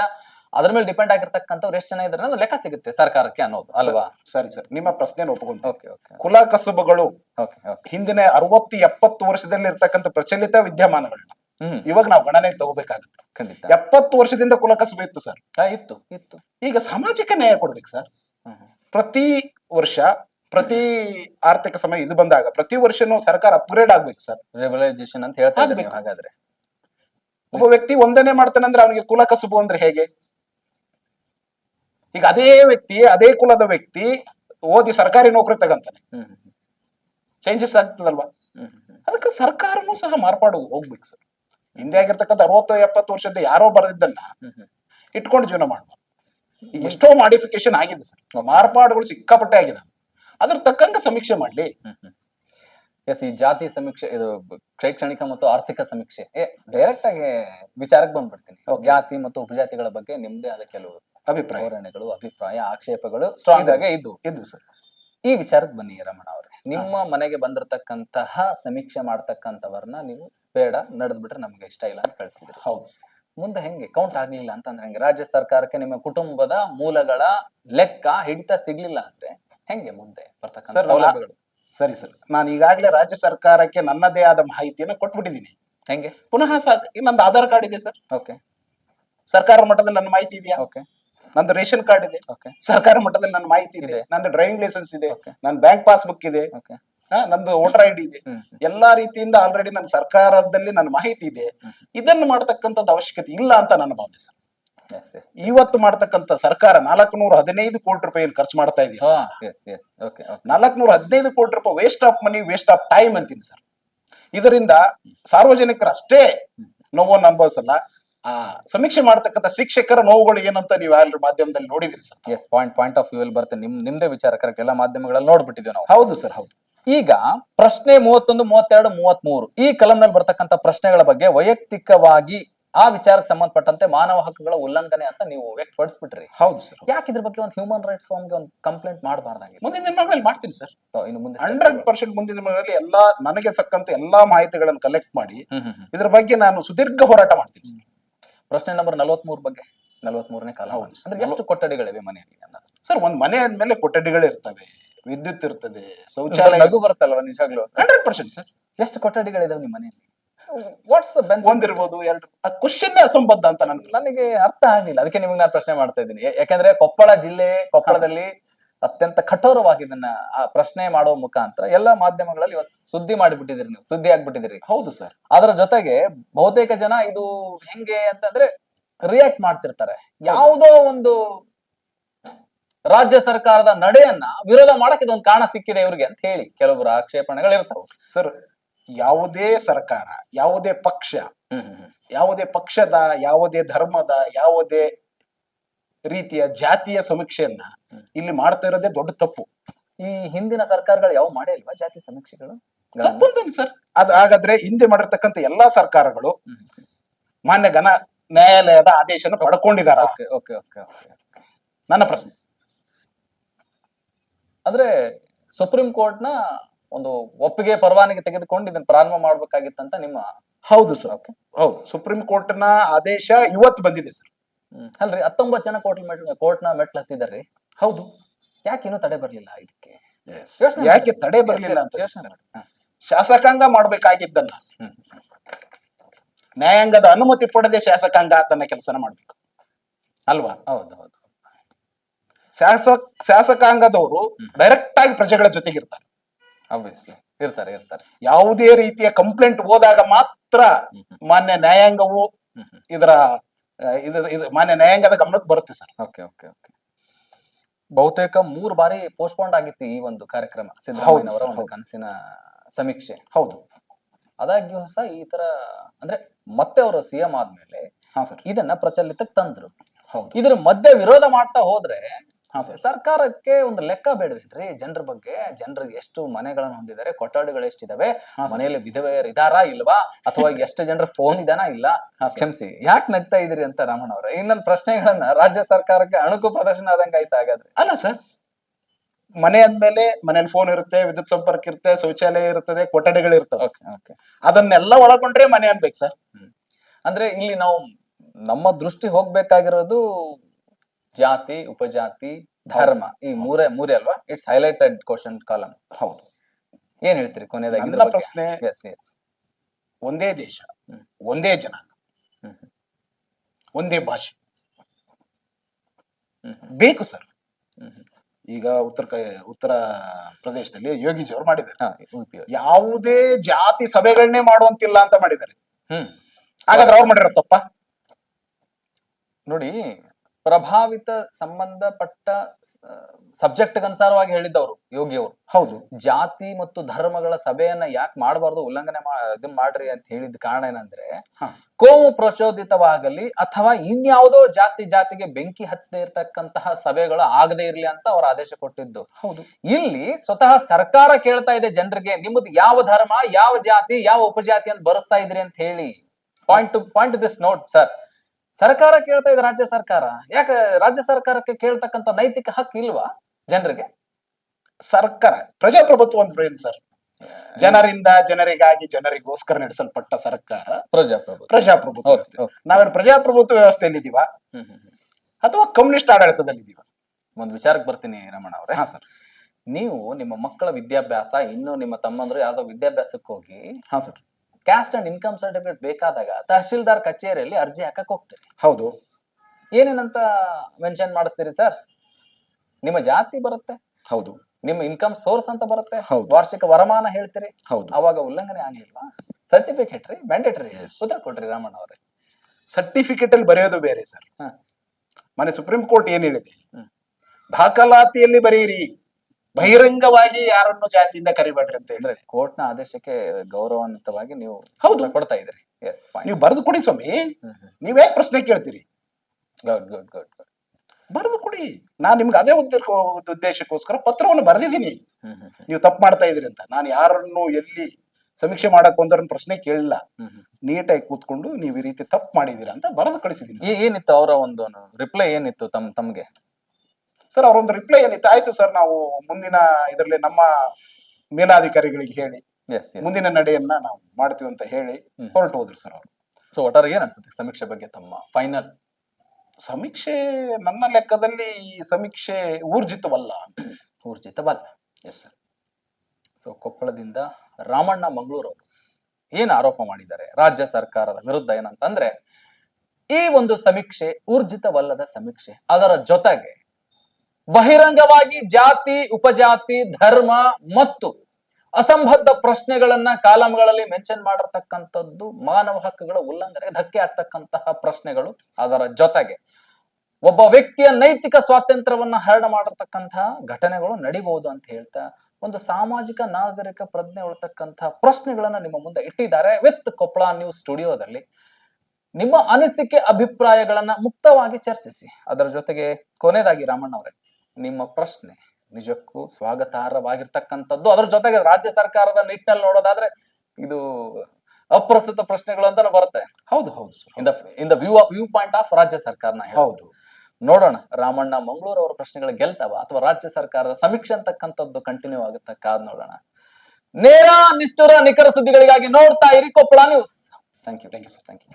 ಅದ್ರ ಮೇಲೆ ಡಿಪೆಂಡ್ ಆಗಿರ್ತಕ್ಕಂಥವ್ರು ಎಷ್ಟು ಜನ ಇದ್ದಾರೆ ಅನ್ನೋದು ಲೆಕ್ಕ ಸಿಗುತ್ತೆ ಸರ್ಕಾರಕ್ಕೆ ಅನ್ನೋದು ಅಲ್ವಾ? ಸರಿ ಸರ್ ನಿಮ್ಮ ಪ್ರಶ್ನೆ ಓಕೆ ಕುಲ ಕಸಬುಗಳು ಹಿಂದಿನ ಅರವತ್ತು ಎಪ್ಪತ್ತು ವರ್ಷದಲ್ಲಿ ಇರ್ತಕ್ಕಂಥ ಪ್ರಚಲಿತ ವಿದ್ಯಮಾನಗಳನ್ನ ಹ್ಮ್. ಇವಾಗ ನಾವು ಗಣನೆ ತಗೋಬೇಕಾಗುತ್ತೆ. ಖಂಡಿತ. ಎಪ್ಪತ್ತು ವರ್ಷದಿಂದ ಕುಲ ಕಸಬು ಇತ್ತು ಸರ್. ಇತ್ತು ಇತ್ತು. ಈಗ ಸಾಮಾಜಿಕ ನ್ಯಾಯ ಕೊಡ್ಬೇಕು ಸರ್. ಪ್ರತಿ ವರ್ಷ ಪ್ರತಿ ಆರ್ಥಿಕ ಸಮಯ ಇದು ಬಂದಾಗ ಪ್ರತಿ ವರ್ಷನೂ ಸರ್ಕಾರ ಅಪ್ಗ್ರೇಡ್ ಆಗ್ಬೇಕು ಸರ್. ರೆಗ್ಯುಲೈಸೇಷನ್ ಅಂತ ಹೇಳ್ತಾ ಇದ್ದಾರೆ ಆಗ್ಬೇಕು. ನೀವು ಹಾಗಾದ್ರೆ. ಒಬ್ಬ ವ್ಯಕ್ತಿ ಒಂದನೇ ಮಾಡ್ತಾನಂದ್ರೆ ಅವನಿಗೆ ಕುಲ ಕಸುಬು ಅಂದ್ರೆ ಹೇಗೆ? ಈಗ ಅದೇ ವ್ಯಕ್ತಿ ಅದೇ ಕುಲದ ವ್ಯಕ್ತಿ ಓದಿ ಸರ್ಕಾರಿ ನೌಕರಿ ತಗಂತಾನೆ. ಚೇಂಜಸ್ ಆಗ್ತದಲ್ವಾ. ಅದಕ್ಕೆ ಸರ್ಕಾರನೂ ಸಹ ಮಾರ್ಪಾಡು ಹೋಗ್ಬೇಕು ಸರ್. ಹಿಂದೆ ಆಗಿರ್ತಕ್ಕಂಥ ಅರವತ್ತು ಎಪ್ಪತ್ತು ವರ್ಷದ ಯಾರೋ ಬರೆದಿದ್ದನ್ನ. ಇಟ್ಕೊಂಡು ಜೀವನ ಮಾಡ್ಬಾರ್ದು ಈಗ ಎಷ್ಟೋ ಮಾಡಿಫಿಕೇಶನ್ ಆಗಿದೆ ಸರ್. ಮಾರ್ಪಾಡುಗಳು ಸಿಕ್ಕಾಪಟ್ಟೆ ಆಗಿದೆ. ಅದ್ರ ತಕ್ಕಂಗೆ ಸಮೀಕ್ಷೆ ಮಾಡ್ಲಿ. ಎಸ್ ಈ ಜಾತಿ ಸಮೀಕ್ಷೆ ಇದು ಶೈಕ್ಷಣಿಕ ಮತ್ತು ಆರ್ಥಿಕ ಸಮೀಕ್ಷೆ ಡೈರೆಕ್ಟ್ ಆಗಿ ವಿಚಾರಕ್ಕೆ ಬಂದ್ಬಿಡ್ತೀನಿ. ಜಾತಿ ಮತ್ತು ಉಪಜಾತಿಗಳ ಬಗ್ಗೆ ನಿಮ್ದೇ ಆದ ಕೆಲವು ಅಭಿಪ್ರಾಯ. ಧೋರಣೆಗಳು ಅಭಿಪ್ರಾಯ ಆಕ್ಷೇಪಗಳು ಸ್ಟ್ರಾಂಗ್ ಆಗಿ ಇದ್ದು ಇದ್ದು ಸರ್ ಈ ವಿಚಾರಕ್ಕೆ ಬನ್ನಿ ರಮಣ ಅವ್ರೆ. ನಿಮ್ಮ ಮನೆಗೆ ಬಂದಿರತಕ್ಕಂತಹ ಸಮೀಕ್ಷೆ ಮಾಡ್ತಕ್ಕಂಥವ್ರನ್ನ ನೀವು ಬೇಡ ನಡೆದ್ ಬಿಟ್ರೆ ನಮ್ಗೆ ಇಷ್ಟ ಇಲ್ಲ ಅಂತ ಕಳ್ಸಿದ್ರಿ. ಹೌದು ಮುಂದೆ ಹೆಂಗೆ? ಕೌಂಟ್ ಆಗ್ಲಿಲ್ಲ ಅಂತಂದ್ರೆ ಹೆಂಗೆ? ರಾಜ್ಯ ಸರ್ಕಾರಕ್ಕೆ ನಿಮ್ಮ ಕುಟುಂಬದ ಮೂಲಗಳ ಲೆಕ್ಕ ಹಿಡಿತ ಸಿಗ್ಲಿಲ್ಲ ಅಂದ್ರೆ ಹೆಂಗೆ ಮುಂದೆ ಬರ್ತಕ್ಕಂಥ Sir, ಸೌಲಭ್ಯಗಳು ಸರಿ ಸರ್. ನಾನು ಈಗಾಗಲೇ ರಾಜ್ಯ ಸರ್ಕಾರಕ್ಕೆ ನನ್ನದೇ ಆದ ಮಾಹಿತಿಯನ್ನು ಕೊಟ್ಬಿಟ್ಟಿದ್ದೀನಿ. ಹೆಂಗೆ? ಪುನಃ ಸರ್ ನಂದು ಆಧಾರ್ ಕಾರ್ಡ್ ಇದೆ ಸರ್. ಓಕೆ. ಸರ್ಕಾರ ಮಟ್ಟದಲ್ಲಿ ನನ್ನ ಮಾಹಿತಿ ಇದೆಯಾ? ಓಕೆ. ನಂದು ರೇಷನ್ ಕಾರ್ಡ್ ಇದೆ. ಓಕೆ. ಸರ್ಕಾರ ಮಟ್ಟದಲ್ಲಿ ನನ್ನ ಮಾಹಿತಿ ಇದೆ. ಇದೆ. ನಂದು ಡ್ರೈವಿಂಗ್ ಲೈಸೆನ್ಸ್ ಇದೆ. Okay. ನನ್ನ ಬ್ಯಾಂಕ್ ಪಾಸ್ಬುಕ್ ಇದೆ. ಓಕೆ. ಹಾ, ನಂದು ವೋಟರ್ ಐ ಡಿ ಇದೆ. ಹ್ಮ್ ಎಲ್ಲಾ ರೀತಿಯಿಂದ ಆಲ್ರೆಡಿ ನನ್ನ ಸರ್ಕಾರದಲ್ಲಿ ನನ್ನ ಮಾಹಿತಿ ಇದೆ. ಇದನ್ನು ಮಾಡತಕ್ಕಂಥದ್ದು ಅವಶ್ಯಕತೆ ಇಲ್ಲ ಅಂತ ನನ್ನ ಭಾವನೆ ಸರ್. ಇವತ್ತು ಮಾಡ್ತಕ್ಕಂಥ ಸರ್ಕಾರ ನಾಲ್ಕುನೂರ ಹದಿನೈದು ಕೋಟಿ ರೂಪಾಯಿ ಖರ್ಚು ಮಾಡ್ತಾ ಇದೆ ಹಾ ಎಸ್ ಎಸ್ ಓಕೆ ಓಕೆ ನಾಲ್ಕುನೂರ ಹದಿನೈದು ಕೋಟಿ ರೂಪಾಯಿ waste of money waste of time ಅಂತೀನಿ ಸರ್ ಇದರಿಂದ ಸಾರ್ವಜನಿಕರ ಅಷ್ಟೇ ನೋವನ್ನು ಅನುಭವಿಸಲ್ಲ. ಆ ಸಮೀಕ್ಷೆ ಮಾಡ್ತಕ್ಕಂಥ ಶಿಕ್ಷಕರ ನೋವುಗಳು ಏನಂತ ನೀವು ಎಲ್ಲರೂ ಮಾಧ್ಯಮದಲ್ಲಿ ನೋಡಿದ್ರಿ sir yes point point of view ಅಲ್ಲಿ ಬರ್ತೇನೆ ನಿಮ್ ನಿಮ್ದೇ ವಿಚಾರ ಕರೆಕ್ಟ್ ಎಲ್ಲ ಮಾಧ್ಯಮಗಳಲ್ಲಿ ನೋಡ್ಬಿಟ್ಟಿದ್ವಿ ನಾವು. ಹೌದು ಸರ್ ಹೌದು. ಈಗ ಪ್ರಶ್ನೆ ಮೂವತ್ತೊಂದು ಮೂವತ್ತೆರಡು ಮೂವತ್ಮೂರು ಈ ಕಲಂನಲ್ಲಿ ಬರ್ತಕ್ಕಂಥ ಪ್ರಶ್ನೆಗಳ ಬಗ್ಗೆ ವೈಯಕ್ತಿಕವಾಗಿ ಆ ವಿಚಾರಕ್ಕೆ ಸಂಬಂಧಪಟ್ಟಂತೆ ಮಾನವ ಹಕ್ಕುಗಳ ಉಲ್ಲಂಘನೆ ಅಂತ ನೀವು ವ್ಯಕ್ತಪಡಿಸ್ಬಿಟ್ರಿ. ಹೌದು ಸರ್. ಯಾಕೆ ಇದ್ರ ಬಗ್ಗೆ ಒಂದು ಹ್ಯೂಮನ್ ರೈಟ್ಸ್ ಫಾರ್ಮ್ಗೆ ಒಂದು ಕಂಪ್ಲೇಂಟ್ ಮಾಡಬಾರ್ದಾಗಿ ಮುಂದಿನ ದಿನಗಳಲ್ಲಿ ಮಾಡ್ತೀನಿ ಸರ್. ಇನ್ನು ಮುಂದೆ ಹಂಡ್ರೆಡ್ ಪರ್ಸೆಂಟ್ ಮುಂದಿನ ದಿನಗಳಲ್ಲಿ ಎಲ್ಲಾ ನನಗೆ ಸಕ್ಕಂತ ಎಲ್ಲಾ ಮಾಹಿತಿಗಳನ್ನು ಕಲೆಕ್ಟ್ ಮಾಡಿ. ಇದ್ರ ಬಗ್ಗೆ ನಾನು ಸುದೀರ್ಘ ಹೋರಾಟ ಮಾಡ್ತೀನಿ ಪ್ರಶ್ನೆ ನಂಬರ್ ನಲವತ್ಮೂರು ಬಗ್ಗೆ ನಲವತ್ಮೂರನೇ ಕಾಲ ಹೌದು. ಅಂದ್ರೆ ಎಷ್ಟು ಕೊಠಡಿಗಳಿವೆ ಮನೆಯಲ್ಲಿ ಅನ್ನೋದು ಸರ್ ಒಂದ್ ಮನೆ ಆದ್ಮೇಲೆ ಕೊಠಡಿಗಳು ಇರ್ತವೆ ವಿದ್ಯುತ್ ಇರ್ತದೆ ಶೌಚಾಲಯ ನಗು ಬರುತ್ತಲ್ವ ನಿಜಾಗ್ಲೂ? Hundred percent sir. ಎಷ್ಟು ಕೊಠಡಿಗಳಿದಾವೆ ನಿಮ್ಮ ಮನೆಯಲ್ಲಿ? ವಾಟ್ಸ್ ಒಂದಿರ್ಬೋದು ಎರಡು. ಕ್ವಶನ್ ಅಸಂಬದ್ಧ ಅಂತ ನನ್ಗೆ ನನಗೆ ಅರ್ಥ ಆಗ್ಲಿಲ್ಲ. ಅದಕ್ಕೆ ನಿಮ್ಗೆ ನಾನು ಪ್ರಶ್ನೆ ಮಾಡ್ತಾ ಇದ್ದೀನಿ. ಯಾಕಂದ್ರೆ ಕೊಪ್ಪಳ ಜಿಲ್ಲೆ ಕೊಪ್ಪಳದಲ್ಲಿ ಅತ್ಯಂತ ಕಠೋರವಾಗಿ ಇದನ್ನ ಆ ಪ್ರಶ್ನೆ ಮಾಡುವ ಮುಖಾಂತರ ಎಲ್ಲಾ ಮಾಧ್ಯಮಗಳಲ್ಲಿ ಇವತ್ತು ಸುದ್ದಿ ಮಾಡಿಬಿಟ್ಟಿದ್ರಿ ನೀವು. ಸುದ್ದಿ ಆಗ್ಬಿಟ್ಟಿದ್ರಿ ಹೌದು ಸರ್. ಅದರ ಜೊತೆಗೆ ಬಹುತೇಕ ಜನ ಇದು ಹೆಂಗೆ ಅಂತಂದ್ರೆ ರಿಯಾಕ್ಟ್ ಮಾಡ್ತಿರ್ತಾರೆ. ಯಾವುದೋ ಒಂದು ರಾಜ್ಯ ಸರ್ಕಾರದ ನಡೆಯನ್ನ ವಿರೋಧ ಮಾಡಕ್ ಇದೊಂದು ಕಾರಣ ಸಿಕ್ಕಿದೆ ಇವ್ರಿಗೆ ಅಂತ ಹೇಳಿ. ಕೆಲವರು ಆಕ್ಷೇಪಣೆಗಳು ಇರ್ತಾವ ಸರ್ ಯಾವುದೇ ಸರ್ಕಾರ ಯಾವುದೇ ಪಕ್ಷ. ಯಾವುದೇ ಪಕ್ಷದ ಯಾವುದೇ ಧರ್ಮದ ಯಾವುದೇ ರೀತಿಯ ಜಾತಿಯ ಸಮೀಕ್ಷೆಯನ್ನ ಇಲ್ಲಿ ಮಾಡ್ತಾ ಇರೋದೇ ದೊಡ್ಡ ತಪ್ಪು. ಈ ಹಿಂದಿನ ಸರ್ಕಾರಗಳು ಯಾವ ಮಾಡೇ ಇಲ್ವಾ ಜಾತಿ ಸಮೀಕ್ಷೆಗಳು? ಸರ್. ಅದು ಹಾಗಾದ್ರೆ ಹಿಂದೆ ಮಾಡಿರ್ತಕ್ಕಂಥ ಎಲ್ಲಾ ಸರ್ಕಾರಗಳು ಮಾನ್ಯ ಘನ ನ್ಯಾಯಾಲಯದ ಆದೇಶನ ಪಡ್ಕೊಂಡಿದ್ದಾರೆ ಓಕೆ ಓಕೆ ಓಕೆ ಓಕೆ ನನ್ನ ಪ್ರಶ್ನೆ. ಅಂದ್ರೆ ಸುಪ್ರೀಂ ಕೋರ್ಟ್ನ ನ ಒಂದು ಒಪ್ಪಿಗೆ ಪರವಾನಗಿ ತೆಗೆದುಕೊಂಡು ಇದನ್ನ ಪ್ರಾರಂಭ ಮಾಡ್ಬೇಕಾಗಿತ್ತಂತ ನಿಮ್ಮ ಹೌದು ಸರ್. ಓಕೆ. ಹೌದು. ಸುಪ್ರೀಂ ಕೋರ್ಟ್ನ ಆದೇಶ ಇವತ್ತು ಬಂದಿದೆ ಸರ್. ಅಲ್ರಿ ಹತ್ತೊಂಬತ್ತು ಜನ ಕೋರ್ಟ್ ಕೋರ್ಟ್ನ ಮೆಟ್ಲು ಹತ್ತಿದಾರ್ರಿ. ಹೌದು. ಯಾಕೆ ಇನ್ನೂ ತಡೆ ಬರಲಿಲ್ಲ ಇದಕ್ಕೆ. ಯಾಕೆ ತಡೆ ಬರಲಿಲ್ಲ ಅಂತ. ಶಾಸಕಾಂಗ ಮಾಡ್ಬೇಕಾಗಿದ್ದನ್ನ ಹ್ಮ್. ನ್ಯಾಯಾಂಗದ ಅನುಮತಿ ಪಡೆದೇ ಶಾಸಕಾಂಗ ತನ್ನ ಕೆಲಸನ ಮಾಡ್ಬೇಕು. ಅಲ್ವಾ? ಹೌದು ಹೌದು. ಶಾಸಕ ಶಾಸಕಾಂಗದವರು ಡೈರೆಕ್ಟ್ ಆಗಿ ಪ್ರಜೆಗಳ ಜೊತೆಗಿರ್ತಾರೆ. ಅಬ್ವಿಯಸ್ಲಿ ಇರ್ತಾರೆ ಇರ್ತಾರೆ. ಯಾವುದೇ ರೀತಿಯ ಕಂಪ್ಲೇಂಟ್ ಹೋದಾಗ ಮಾತ್ರ. ಮಾನ್ಯ ನ್ಯಾಯಾಂಗವು. ಇದರ ಇದರ ಇದು ಮಾನ್ಯ ನ್ಯಾಯಾಂಗದ ಗಮನಕ್ಕೆ ಬರುತ್ತೆ ಸರ್. ಓಕೆ ಓಕೆ ಓಕೆ ಬಹುತೇಕ ಮೂರು ಬಾರಿ ಪೋಸ್ಟ್ಪೋಂಡ್ ಆಗಿತ್ತು ಈ ಒಂದು ಕಾರ್ಯಕ್ರಮ ಸಿದ್ದರಾಮಯ್ಯನವರ ಒಂದು. ಕನಸಿನ ಸಮೀಕ್ಷೆ. ಹೌದು. ಅದಾಗ್ಯೂ ಸಹ ಈ ತರ ಅಂದ್ರೆ ಮತ್ತೆ ಅವರು ಸಿಎಂ ಆದ್ಮೇಲೆ ಹಾ ಸರ್. ಇದನ್ನ ಪ್ರಚಲಿತಕ್ಕೆ ತಂದ್ರು. ಹೌದು. ಇದ್ರ ಮಧ್ಯೆ ವಿರೋಧ ಮಾಡ್ತಾ ಹೋದ್ರೆ ಸರ್ಕಾರಕ್ಕೆ ಒಂದು ಲೆಕ್ಕ ಬೇಡವೇನ್ರಿ? ಜನರ ಬಗ್ಗೆ ಜನರಿಗೆ ಎಷ್ಟು ಮನೆಗಳನ್ನು ಹೊಂದಿದ್ದಾರೆ ಕೊಠಡಿಗಳು ಎಷ್ಟಿದಾವೆ ಮನೆಯಲ್ಲಿ ವಿಧವೆಯರು ಇದಾರಾ ಇಲ್ವಾ? ಅಥವಾ ಎಷ್ಟು ಜನರ ಫೋನ್ ಇದಾನ ಇಲ್ಲ. ಕ್ಷಮಿಸಿ ಯಾಕೆ ನಗ್ತಾ ಇದ್ರಿ ಅಂತ ರಾಮಣ್ಣ ಅವ್ರೆ? ಇನ್ನೊಂದು ಪ್ರಶ್ನೆಗಳನ್ನ ರಾಜ್ಯ ಸರ್ಕಾರಕ್ಕೆ ಅಣುಕು ಪ್ರದರ್ಶನ ಆದಂಗ ಆಯ್ತಾ ಹಾಗಾದ್ರೆ? ಅಲ್ಲ ಸರ್. ಮನೆ ಅಂದ್ಮೇಲೆ ಮನೇಲಿ ಫೋನ್ ಇರುತ್ತೆ ವಿದ್ಯುತ್ ಸಂಪರ್ಕ ಇರುತ್ತೆ ಶೌಚಾಲಯ ಇರುತ್ತದೆ ಕೊಠಡಿಗಳು ಇರ್ತವೆ. ಅದನ್ನೆಲ್ಲ ಒಳಗೊಂಡ್ರೆ ಮನೆ ಅನ್ಬೇಕು ಸರ್. ಅಂದ್ರೆ ಇಲ್ಲಿ ನಾವು ನಮ್ಮ ದೃಷ್ಟಿ ಹೋಗ್ಬೇಕಾಗಿರೋದು ಜಾತಿ ಉಪಜಾತಿ ಧರ್ಮ ಈ ಮೂರೇ ಮೂರೇ ಅಲ್ವಾ? ಇಟ್ಸ್ ಹೈಲೈಟೆಡ್ ಕ್ವಶನ್ ಕಾಲಮ್ ಹೌದು. ಏನ್ ಹೇಳ್ತೀರಿ ಕೊನೆಯದಾಗಿ ಪ್ರಶ್ನೆ. ಒಂದೇ ದೇಶ ಒಂದೇ ಜನ ಒಂದೇ ಭಾಷೆ. ಬೇಕು ಸರ್. ಈಗ ಉತ್ತರ ಕ- ಉತ್ತರ ಪ್ರದೇಶದಲ್ಲಿ ಯೋಗಿಜಿ ಅವರು ಮಾಡಿದ್ದಾರೆ. ಯಾವುದೇ ಜಾತಿ ಸಭೆಗಳನ್ನೇ ಮಾಡುವಂತಿಲ್ಲ ಅಂತ ಮಾಡಿದ್ದಾರೆ. ಹ್ಮ್. ಹಾಗಾದ್ರೆ ಅವ್ರು ಮಾಡಿರೋ ತಪ್ಪ? ನೋಡಿ ಪ್ರಭಾವಿತ ಸಂಬಂಧಪಟ್ಟ ಸಬ್ಜೆಕ್ಟ್ ಅನುಸಾರವಾಗಿ ಹೇಳಿದ್ದವರು ಯೋಗಿಯವರು. ಹೌದು. ಜಾತಿ ಮತ್ತು ಧರ್ಮಗಳ ಸಭೆಯನ್ನ ಯಾಕೆ ಮಾಡಬಾರ್ದು ಉಲ್ಲಂಘನೆ ಮಾ ಇದನ್ ಮಾಡ್ರಿ ಅಂತ ಹೇಳಿದ ಕಾರಣ ಏನಂದ್ರೆ. ಕೋಮು ಪ್ರಚೋದಿತವಾಗಲಿ ಅಥವಾ ಇನ್ಯಾವುದೋ ಜಾತಿ ಜಾತಿಗೆ ಬೆಂಕಿ ಹಚ್ಚದೇ ಇರತಕ್ಕಂತಹ ಸಭೆಗಳು ಆಗದೆ ಇರ್ಲಿ ಅಂತ ಅವ್ರ ಆದೇಶ ಕೊಟ್ಟಿದ್ದು. ಹೌದು. ಇಲ್ಲಿ ಸ್ವತಃ ಸರ್ಕಾರ ಕೇಳ್ತಾ ಇದೆ ಜನರಿಗೆ ನಿಮ್ಮದು ಯಾವ ಧರ್ಮ ಯಾವ ಜಾತಿ ಯಾವ ಉಪಜಾತಿ ಅಂತ ಬರೆಸ್ತಾ ಇದ್ರಿ ಅಂತ ಹೇಳಿ. Point to point this note sir ಸರ್ಕಾರ ಕೇಳ್ತಾ ಇದೆ ರಾಜ್ಯ ಸರ್ಕಾರ. ಯಾಕೆ ರಾಜ್ಯ ಸರ್ಕಾರಕ್ಕೆ ಕೇಳ್ತಕ್ಕಂಥ ನೈತಿಕ ಹಕ್ಕು ಇಲ್ವಾ ಜನರಿಗೆ? ಸರ್ಕಾರ ಪ್ರಜಾಪ್ರಭುತ್ವ ಅಂದ್ರೆ ಏನ್ ಸರ್? ಜನರಿಂದ ಜನರಿಗಾಗಿ ಜನರಿಗೋಸ್ಕರ ನಡೆಸಲ್ಪಟ್ಟ ಸರ್ಕಾರ. ಪ್ರಜಾಪ್ರಭುತ್ವ. ಪ್ರಜಾಪ್ರಭುತ್ವ. ನಾವೇನು ಪ್ರಜಾಪ್ರಭುತ್ವ ವ್ಯವಸ್ಥೆಯಲ್ಲಿ ಇದೀವ ಹ್ಮ್ ಹ್ಮ್ ಹ್ಮ್. ಅಥವಾ ಕಮ್ಯುನಿಸ್ಟ್ ಆಡಳಿತದಲ್ಲಿ ಇದೀವ ಒಂದು ವಿಚಾರಕ್ಕೆ ಬರ್ತೀನಿ ರಮಣ ಅವರೇ. ಹಾ ಸರ್. ನೀವು ನಿಮ್ಮ ಮಕ್ಕಳ ವಿದ್ಯಾಭ್ಯಾಸ ಇನ್ನು ನಿಮ್ಮ ತಮ್ಮಂದ್ರು ಯಾವ್ದೋ ವಿದ್ಯಾಭ್ಯಾಸಕ್ಕೆ ಹೋಗಿ ಹಾ sir. Caste and income certificate ಬೇಕಾದಾಗ ತಹಶೀಲ್ದಾರ್ ಕಚೇರಿಯಲ್ಲಿ ಅರ್ಜಿ ಹಾಕಕ್ ಹೋಗ್ತೀರಿ. ಹೌದು. ಏನೇನಂತ ಮೆನ್ಷನ್ ಮಾಡಿಸ್ತೀರಿ ಸರ್ ನಿಮ್ಮ ಜಾತಿ ಬರುತ್ತೆ. ಹೌದು. ನಿಮ್ಮ ಇನ್ಕಮ್ ಸೋರ್ಸ್ ಅಂತ ಬರುತ್ತೆ. ಹೌದು. ವಾರ್ಷಿಕ ವರಮಾನ ಹೇಳ್ತೀರಿ. ಹೌದು. ಅವಾಗ ಉಲ್ಲಂಘನೆ ಆಗಿಲ್ವಾ ಸರ್ಟಿಫಿಕೇಟ್ ರೀ ಮ್ಯಾಂಡೇಟರಿ. ಉತ್ತರ ಕೊಡ್ರಿ ರಾಮಣ್ಣ ಅವರೇ ಸರ್ಟಿಫಿಕೇಟ್ ಅಲ್ಲಿ ಬರೆಯೋದು ಬೇರೆ ಸರ್. ಮನೆ ಸುಪ್ರೀಂ ಕೋರ್ಟ್ ಏನ್ ಹೇಳಿದೆ. ದಾಖಲಾತಿಯಲ್ಲಿ ಬರೆಯಿರಿ ಬಹಿರಂಗವಾಗಿ ಯಾರನ್ನು ಜಾತಿಯಿಂದ ಕರಿಬೇಡ್ರಿ ಅಂತ ಹೇಳಿದ್ರೆ ಕೋರ್ಟ್ ಕೋರ್ಟ್ನ ಆದೇಶಕ್ಕೆ ಗೌರವಾನ್ವಿತವಾಗಿ ನೀವು ಹೌದು. ಉತ್ತರ ಕೊಡ್ತಾ ಇದ್ರಿ ಎಸ್ ಫೈನ್ ನೀವು ಬರೆದು ಕೊಡಿ ಸ್ವಾಮಿ. ನೀವೇ ಪ್ರಶ್ನೆ ಕೇಳ್ತೀರಿ? ಗುಡ್ ಗುಡ್ ಗುಡ್ ಗುಡ್ ಬರೆದು ಕೊಡಿ. ನಾನ್ ನಿಮ್ಗೆ ಅದೇ ಉದ್ದೇಶ ಉದ್ದೇಶಕ್ಕೋಸ್ಕರ ಪತ್ರವನ್ನು ಬರೆದಿದ್ದೀನಿ. ನೀವು ತಪ್ಪು ಮಾಡ್ತಾ ಇದ್ರಿ ಅಂತ. ನಾನು ಯಾರನ್ನು ಎಲ್ಲಿ ಸಮೀಕ್ಷೆ ಮಾಡಕ್ ಒಂದರನ್ನ ಪ್ರಶ್ನೆ ಕೇಳಿಲ್ಲ. ನೀಟಾಗಿ ಕೂತ್ಕೊಂಡು ನೀವು ಈ ರೀತಿ ತಪ್ಪು ಮಾಡಿದೀರಾ ಅಂತ ಬರೆದು ಕಳಿಸಿದ್ದೀನಿ ಏನಿತ್ತು ಅವರ ಒಂದು ರಿಪ್ಲೈ ಏನಿತ್ತು ತಮ್ ತಮ್ಗೆ? ಸರ್ ಅವರೊಂದು ರಿಪ್ಲೈ ಏನಿತ್ತು? ಆಯ್ತು ಸರ್ ನಾವು ಮುಂದಿನ ಇದರಲ್ಲಿ ನಮ್ಮ ಮೇಲಾಧಿಕಾರಿಗಳಿಗೆ ಹೇಳಿ. ಎಸ್ ಮುಂದಿನ ನಡೆಯನ್ನ ನಾವು ಮಾಡ್ತೀವಿ ಅಂತ ಹೇಳಿ. ಹೊರಟು ಹೋದ್ರು ಸರ್ ಅವರು. ಸೊ ಒಟ್ಟಾರೆ ಏನ್ ಅನ್ಸುತ್ತೆ ಸಮೀಕ್ಷೆ ಬಗ್ಗೆ ತಮ್ಮ ಫೈನಲ್ ಸಮೀಕ್ಷೆ ನನ್ನ ಲೆಕ್ಕದಲ್ಲಿ ಈ ಸಮೀಕ್ಷೆ ಊರ್ಜಿತವಲ್ಲ. ಊರ್ಜಿತವಲ್ಲ. ಎಸ್ ಸರ್ ಸೊ ಕೊಪ್ಪಳದಿಂದ ರಾಮಣ್ಣ ಮಂಗಳೂರು ಅವರು ಏನು ಆರೋಪ ಮಾಡಿದ್ದಾರೆ? ರಾಜ್ಯ ಸರ್ಕಾರದ ವಿರುದ್ಧ ಏನಂತಂದ್ರೆ ಈ ಒಂದು ಸಮೀಕ್ಷೆ ಊರ್ಜಿತವಲ್ಲದ ಸಮೀಕ್ಷೆ. ಅದರ ಜೊತೆಗೆ ಬಹಿರಂಗವಾಗಿ ಜಾತಿ, ಉಪಜಾತಿ, ಧರ್ಮ ಮತ್ತು ಅಸಂಬದ್ಧ ಪ್ರಶ್ನೆಗಳನ್ನ ಕಾಲಂಗಳಲ್ಲಿ ಮೆನ್ಷನ್ ಮಾಡಿರ್ತಕ್ಕಂಥದ್ದು ಮಾನವ ಹಕ್ಕುಗಳ ಉಲ್ಲಂಘನೆಗೆ ಧಕ್ಕೆ ಆಗ್ತಕ್ಕಂತಹ ಪ್ರಶ್ನೆಗಳು ಅದರ ಜೊತೆಗೆ. ಒಬ್ಬ ವ್ಯಕ್ತಿಯ ನೈತಿಕ ಸ್ವಾತಂತ್ರ್ಯವನ್ನ ಹರಣ ಮಾಡಿರ್ತಕ್ಕಂತಹ ಘಟನೆಗಳು ನಡಿಬಹುದು ಅಂತ ಹೇಳ್ತಾ ಒಂದು ಸಾಮಾಜಿಕ ನಾಗರಿಕ ಪ್ರಜ್ಞೆ ಉಳ್ತಕ್ಕಂತಹ ಪ್ರಶ್ನೆಗಳನ್ನ ನಿಮ್ಮ ಮುಂದೆ ಇಟ್ಟಿದ್ದಾರೆ ವಿತ್ ಕೊಪ್ಪಳ ನ್ಯೂಸ್ ಸ್ಟುಡಿಯೋದಲ್ಲಿ. ನಿಮ್ಮ ಅನಿಸಿಕೆ, ಅಭಿಪ್ರಾಯಗಳನ್ನ ಮುಕ್ತವಾಗಿ ಚರ್ಚಿಸಿ. ಅದರ ಜೊತೆಗೆ ಕೊನೆಯದಾಗಿ ರಾಮಣ್ಣ ಅವರೇ ನಿಮ್ಮ ಪ್ರಶ್ನೆ ನಿಜಕ್ಕೂ ಸ್ವಾಗತಾರ್ಹವಾಗಿರ್ತಕ್ಕಂಥದ್ದು. ಅದ್ರ ಜೊತೆಗೆ ರಾಜ್ಯ ಸರ್ಕಾರದ ನಿಟ್ಟಿನಲ್ಲಿ ನೋಡೋದಾದ್ರೆ ಇದು ಅಪ್ರಸ್ತುತ ಪ್ರಶ್ನೆಗಳು ಅಂತಾನು ಬರುತ್ತೆ. ಹೌದು ಹೌದು in the in the view view point of ರಾಜ್ಯ ಸರ್ಕಾರನ ಹೌದು. ನೋಡೋಣ ರಾಮಣ್ಣ ಮಂಗಳೂರು ಅವರ ಪ್ರಶ್ನೆಗಳು ಗೆಲ್ತಾವ ಅಥವಾ ರಾಜ್ಯ ಸರ್ಕಾರದ ಸಮೀಕ್ಷೆ ಅಂತಕ್ಕಂಥದ್ದು ಕಂಟಿನ್ಯೂ ಆಗುತ್ತಾ ಕಾದ್ ನೋಡೋಣ. ನೇರ ನಿಷ್ಠುರ ನಿಖರ ಸುದ್ದಿಗಳಿಗಾಗಿ ನೋಡ್ತಾ ಇರಿ Koppal news thank you thank you thank you